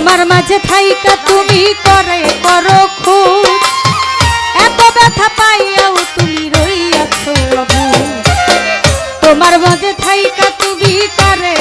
তোমার মাঝে থাইকা তুমি করে, করো খুব এত ব্যথা পাইয়াও তুমি রইয়াছ তোমার মাঝে থাইকা তুমি করে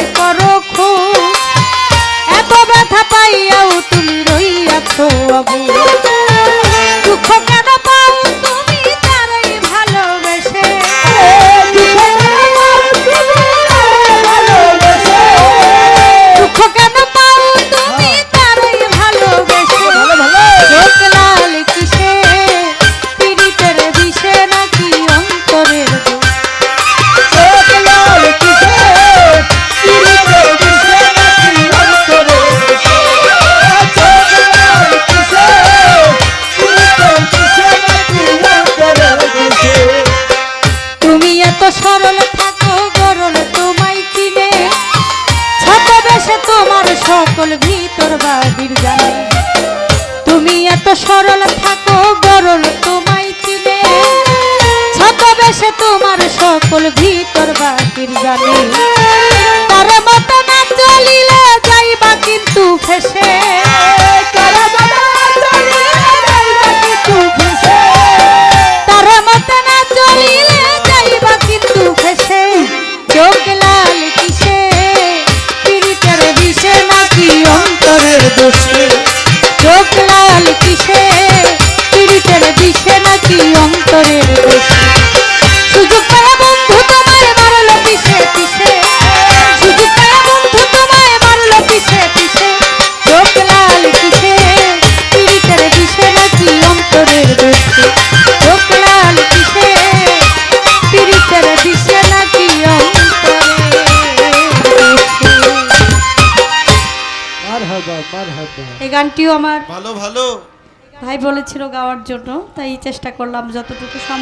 সরল থাকো গরল তোমায় চিনে। ছদ্মবেশে তোমার সকল ভিতর বাহির জানে। তুমি এত সরল থাকো গরল তোমায় চিনে। ছদ্মবেশে তোমার সকল ভিতর বাহির জানে। তার মতো না চলিলে যাইবা কিন্তু ফেসে। অন্তরের দোষে। চোখ এই গানটিও আমার ভালো ভালো। ভাই বলেছিল গাওয়ার জন্য তাই চেষ্টা করলাম যতটুকু সম্ভব।